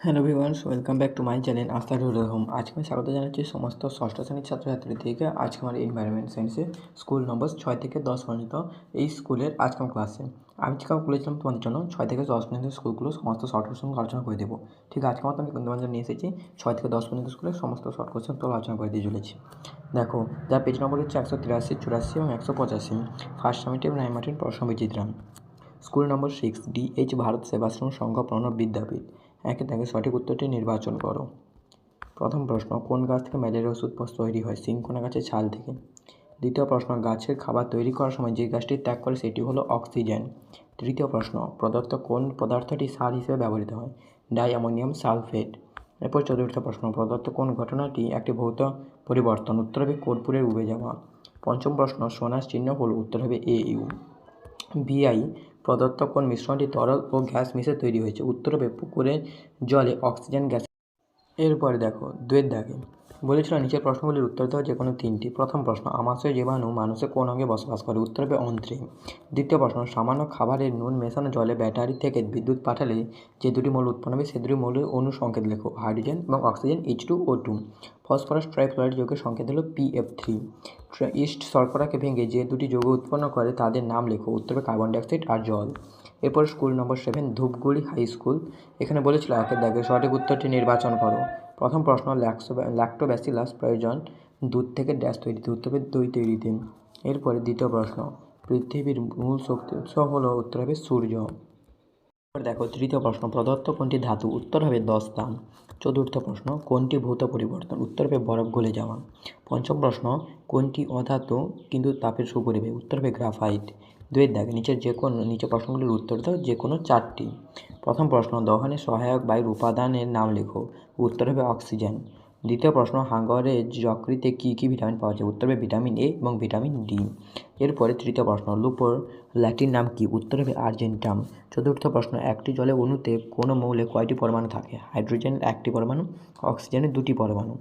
Hello viewers welcome back to my channel Astha rural home আজকে আমি স্বাগত জানাচ্ছি সমস্ত ষষ্ঠ শ্রেণির ছাত্রছাত্রীদেরকে আজকে আমার এনভায়রনমেন্ট সায়েন্সে স্কুল নম্বর ছয় থেকে দশ পর্যন্ত এই স্কুলের আজকে আমার ক্লাসে আমি যেটা বলেছিলাম তোমাদের জন্য ছয় থেকে দশ পর্যন্ত স্কুলগুলো সমস্ত শর্ট কোশ্চেন আলোচনা করে দেবো। ঠিক আজকে মতো আমি তোমাদের জন্য নিয়ে এসেছি, ছয় থেকে দশ পর্যন্ত স্কুলের সমস্ত শর্ট কোশ্চেন তো আলোচনা করে দিয়ে চলেছি। দেখো, যার পেজ নম্বর হচ্ছে একশো তিরাশি, চুরাশি এবং একশো পঁচাশি। ফার্স্ট সামিটিভ নাইমাটিন প্রশ্ন বিচিত্রাম school number six DH Bharat Sevashram Sangha Pranab Vidyapith একে থেকে সঠিক উত্তরটি নির্বাচন করো। প্রথম প্রশ্ন, কোন গাছ থেকে ম্যালেরিয়া ওষুধ তৈরি হয়? সিংকোনা গাছের ছাল থেকে? দ্বিতীয় প্রশ্ন, গাছের খাবার তৈরি করার সময় যে গাছটি ত্যাগ করে সেটি হলো অক্সিজেন। তৃতীয় প্রশ্ন প্রদত্ত কোন পদার্থটি সার হিসেবে ব্যবহৃত হয়? Di ammonium sulphate. এরপর চতুর্থ প্রশ্ন প্রদত্ত কোন ঘটনাটি একটি ভৌত পরিবর্তন? উত্তর হবে কর্পূরের উবে যাওয়া। পঞ্চম প্রশ্ন, সোনার চিহ্ন হল, উত্তর হবে এ ইউ। ভিআই প্রদত্ত কোন মিশ্রণটি তরল ও গ্যাস মিশে তৈরি হয়েছে? উত্তর হবে পুকুরের জলে অক্সিজেন গ্যাস। এরপরে দেখো, দুয়ের দাগে। বলেছিল নিচের প্রশ্নগুলির উত্তর দেওয়া যে কোনো তিনটি। প্রথম প্রশ্ন, আমাশয় জীবাণু মানুষের কোন অঙ্গে বসবাস করে? উত্তর হবে অন্ত্রে দ্বিতীয় প্রশ্ন, সামান্য খাবারের নুন মেশানো জলে ব্যাটারি থেকে বিদ্যুৎ পাঠালে যে দুটি মৌল উৎপন্ন হবে, সে দুটি মৌলের অনু সংকেত লেখো। হাইড্রোজেন এবং oxygen H two O two phosphorus trifluoride যৌগের সংকেত হলো পি এফ থ্রি ইস্ট শর্করাকে ভেঙে যে দুটি যৌগ উৎপন্ন করে, তাদের নাম লেখো। উত্তরে কার্বন ডাইঅক্সাইড আর জল। এরপর school number seven Dhupguri high school এখানে বলেছিল, একের দাগে সঠিক উত্তরটি নির্বাচন করো। প্রথম প্রশ্ন, ল্যাক্সো ল্যাক্টোব্যাসিলাস প্রয়োজন দুধ থেকে ড্যাশ তৈরি উত্তর হবে দই তৈরিতে এরপরে দ্বিতীয় প্রশ্ন, পৃথিবীর মূল শক্তি উৎস হলো, উত্তর হবে সূর্য। দেখো তৃতীয় প্রশ্ন, প্রদত্ত কোনটি ধাতু, উত্তর হবে দস্তা চতুর্থ প্রশ্ন, কোনটি ভৌত পরিবর্তন, উত্তর হবে বরফ গলে যাওয়া। পঞ্চম প্রশ্ন, কোনটি অধাতু কিন্তু তাপের সুপরিবে উত্তর হবে গ্রাফাইট। দুয়ের দাগে নিচের যে কোনো নিচে প্রশ্নগুলির উত্তর দাও, যে কোনো চারটি। প্রথম প্রশ্ন, দহনে সহায়ক বায়ুর উপাদানের নাম লেখো। উত্তর হবে অক্সিজেন। দ্বিতীয় প্রশ্ন হাঙ্গরের যকৃতে কী কী ভিটামিন পাওয়া যায়? উত্তর হবে ভিটামিন এ এবং ভিটামিন ডি। এরপরে তৃতীয় প্রশ্ন, লুপোর ল্যাটিন নাম কি? উত্তর হবে আর্জেন্টাম। চতুর্থ প্রশ্ন, একটি জলে অণুতে কোনো মৌলে কয়টি পরমাণু থাকে? হাইড্রোজেন একটি পরমাণু, অক্সিজেনের দুটি পরমাণু।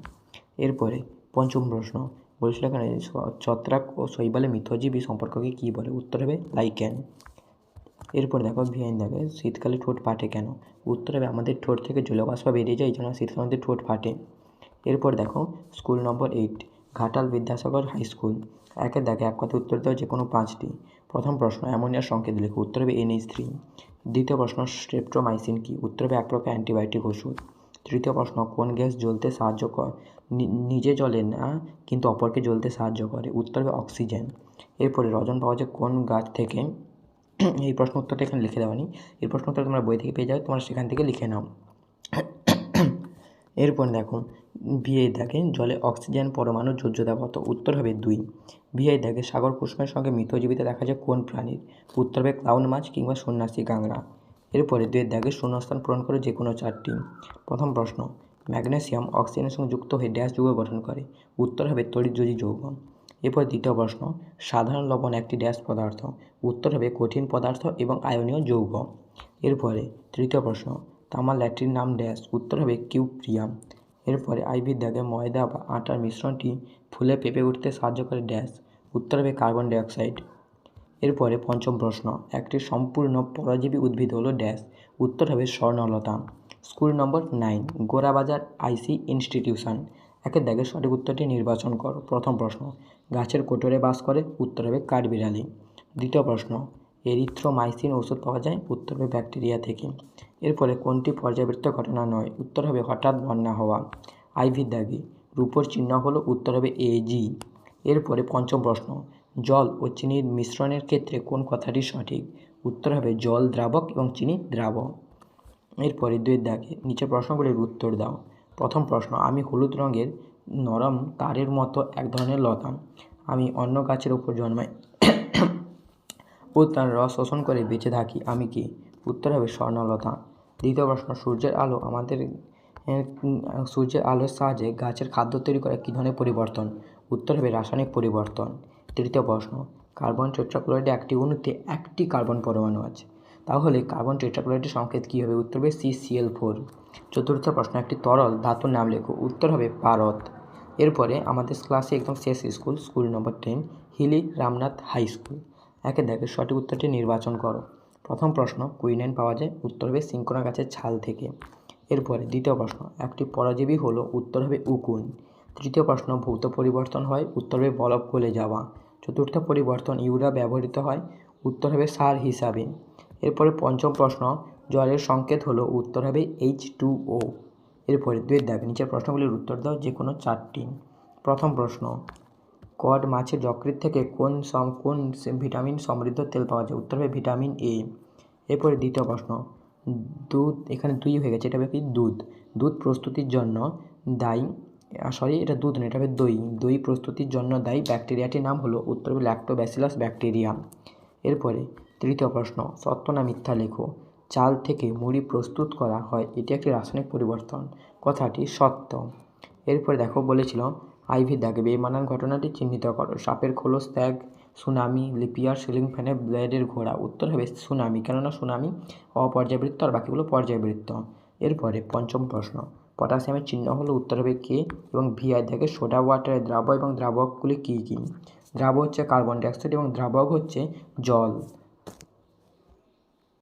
এরপরে পঞ্চম প্রশ্ন, বলছিল ছত্রাক ও শৈবালে মিথজীবী সম্পর্ককে কী বলে? উত্তর হবে লাইকেন। এরপর দেখো ভিআইন দেখে, শীতকালে ঠোঁট ফাটে কেন? উত্তর হবে আমাদের ঠোঁট থেকে জলবাষ্প বেরিয়ে যায়, এই জন্য শীতকালে আমাদের ঠোঁট ফাটে। এরপর দেখো school number eight Ghatal Vidyasagar high school একের দেখে এক কথা উত্তর দেওয়া যে কোনো পাঁচটি। প্রথম প্রশ্ন অ্যামোনিয়ার সংকেত লেখো, উত্তর হবে এনএইচ থ্রি দ্বিতীয় প্রশ্ন স্ট্রেপ্টোমাইসিন কি? উত্তর হবে এক প্রকার অ্যান্টিবায়োটিক ওষুধ। তৃতীয় প্রশ্ন, কোন গ্যাস জ্বলতে সাহায্য করে নিজে জ্বলে না, কিন্তু অপরকে জ্বলতে সাহায্য করে? উত্তর হবে অক্সিজেন এরপরে রজন পাওয়া যায় কোন গাছ থেকে? এই প্রশ্ন উত্তরটা এখানে লিখে দেওয়া নেই এই প্রশ্ন উত্তর তোমরা বই থেকে পেয়ে যাও, তোমরা সেখান থেকে লিখে নাও। এরপর দেখো ভিআই দেখে, জলে অক্সিজেন পরমাণু যোজ্যতা কত? উত্তর হবে দুই। ভিআই দেখে, সাগর কুসুমের সঙ্গে মৃতজীবিতে দেখা যায় কোন প্রাণীর? উত্তর হবে ক্লাউন মাছ কিংবা সন্ন্যাসী কাংড়া এরপরে দুয়ের দাগে শূন্যস্থান পূরণ করে যে কোনো চারটি। প্রথম প্রশ্ন, ম্যাগনেসিয়াম অক্সিজেনের সঙ্গে যুক্ত হয়ে ড্যাশ যৌগ গঠন করে। উত্তর হবে তড়িৎযোজী যৌগ। এরপর দ্বিতীয় প্রশ্ন, সাধারণ লবণ একটি ড্যাশ পদার্থ, উত্তর হবে কঠিন পদার্থ এবং আয়নীয় যৌগ। এরপরে তৃতীয় প্রশ্ন, তামার ল্যাট্রিন নাম ড্যাশ, উত্তর হবে কিউপ্রিয়াম এরপরে দাগে ময়দা বা আটার মিশ্রণটি ফুলে পেঁপে উঠতে সাহায্য করে ড্যাশ, উত্তর হবে কার্বন ডাইঅক্সাইড। এরপরে পঞ্চম প্রশ্ন, একটি সম্পূর্ণ পরজীবী উদ্ভিদ হলো ড্যাশ, উত্তর হবে স্বর্ণলতা। School number nine Gorabazar IC institution. একের দাগে সঠিক উত্তরটি নির্বাচন করো। প্রথম প্রশ্ন গাছের কোটরে বাস করে, উত্তর হবে কাঠবিড়ালি। দ্বিতীয় প্রশ্ন, এরিথ্রোমাইসিন ওষুধ পাওয়া যায়? উত্তর হবে ব্যাকটেরিয়া থেকে। এরপরে কোনটি পর্যাবৃত্ত ঘটনা নয়? উত্তর হবে হঠাৎ বন্যা হওয়া। আইভির দাগে, রূপোর চিহ্ন হলো উত্তর হবে এজি এরপরে পঞ্চম প্রশ্ন, জল ও চিনির মিশ্রণের ক্ষেত্রে কোন কথাটি সঠিক? উত্তর হবে জল দ্রাবক এবং চিনি দ্রাবক এরপরে দুই দাগে নিচে প্রশ্নগুলির উত্তর দাও। প্রথম প্রশ্ন, আমি হলুদ রঙের নরম তারের মতো এক ধরনের লতা আমি অন্য গাছের উপর জন্মাই। ও তার রস শোষণ করে বেঁচে থাকি। আমি কি? উত্তর হবে স্বর্ণলতা। দ্বিতীয় প্রশ্ন, সূর্যের আলো আমাদের সূর্যের আলোর সাহায্যে গাছের খাদ্য তৈরি করে কী ধরনের পরিবর্তন? উত্তর হবে রাসায়নিক পরিবর্তন। তৃতীয় প্রশ্ন, কার্বন টেট্রাক্লোরাইডে একটি অণুতে একটি কার্বন পরমাণু আছে। তাহলে কার্বন টেট্রাক্লোরাইডের সংকেত কী হবে? উত্তর হবে সি সিএল ফোর চতুর্থ প্রশ্ন, একটি তরল ধাতুর নাম লেখো। উত্তর হবে পারত। এরপরে আমাদের ক্লাসে একদম শেষ school school number ten Hili Ramnath high school একে দেখে সঠিক উত্তরটি নির্বাচন করো। প্রথম প্রশ্ন কুইনাইন পাওয়া যায়, উত্তর হবে সিঙ্কোনা গাছের ছাল থেকে। এরপরে দ্বিতীয় প্রশ্ন, একটি পরজীবী হলো, উত্তর হবে উকুন। তৃতীয় প্রশ্ন, ভৌত পরিবর্তন হয়, উত্তর হবে বরফ গলে যাওয়া। চতুর্থ পরিবর্তন ইউরিয়া ব্যবহৃত হয়, উত্তর হবে সার হিসাবে। এরপরে পঞ্চম প্রশ্ন জলের সংকেত হলো উত্তর হবে এইচ টু ও এরপরে দুই দাগ, নিচের প্রশ্নগুলির উত্তর দাও যে কোনো চারটি। প্রথম প্রশ্ন, কড মাছের যকৃৎ থেকে কোন সম, কোন ভিটামিন সমৃদ্ধ তেল পাওয়া যায়? উত্তর হবে ভিটামিন এ এরপরে দ্বিতীয় প্রশ্ন, দুধ, এখানে দুই হয়ে গেছে, এটা হবে কি দুধ? দুধ প্রস্তুতির জন্য দায়ী সরি এটা দুধ না এটা হবে দই। দই প্রস্তুতির জন্য দায়ী ব্যাকটেরিয়াটির নাম হলো উত্তর হবে ল্যাক্টোব্যাসিলাস ব্যাকটেরিয়া এরপরে তৃতীয় প্রশ্ন, সত্য না মিথ্যা লেখো? চাল থেকে মুড়ি প্রস্তুত করা হয়, এটি একটি রাসায়নিক পরিবর্তন। কথাটি সত্য। এরপরে দেখো বলেছিল, আইভি দাগে বেমানান ঘটনাটি চিহ্নিত করো। সাপের খোলস ত্যাগ, সুনামি, লিপিয়ার সিলিং ফ্যানে ব্লেডের ঘোড়া। উত্তর হবে সুনামি, কেননা সুনামি অপর্যায়বৃত্ত আর বাকিগুলো পর্যায়বৃত্ত এরপরে পঞ্চম প্রশ্ন, পটাশিয়ামের চিহ্ন হলো উত্তর হবে কে এবং ভিআই থেকে সোডা ওয়াটারের দ্রাবক এবং দ্রাবকগুলি কী কী? দ্রাবক হচ্ছে কার্বন ডাইঅক্সাইড এবং দ্রাবক হচ্ছে জল।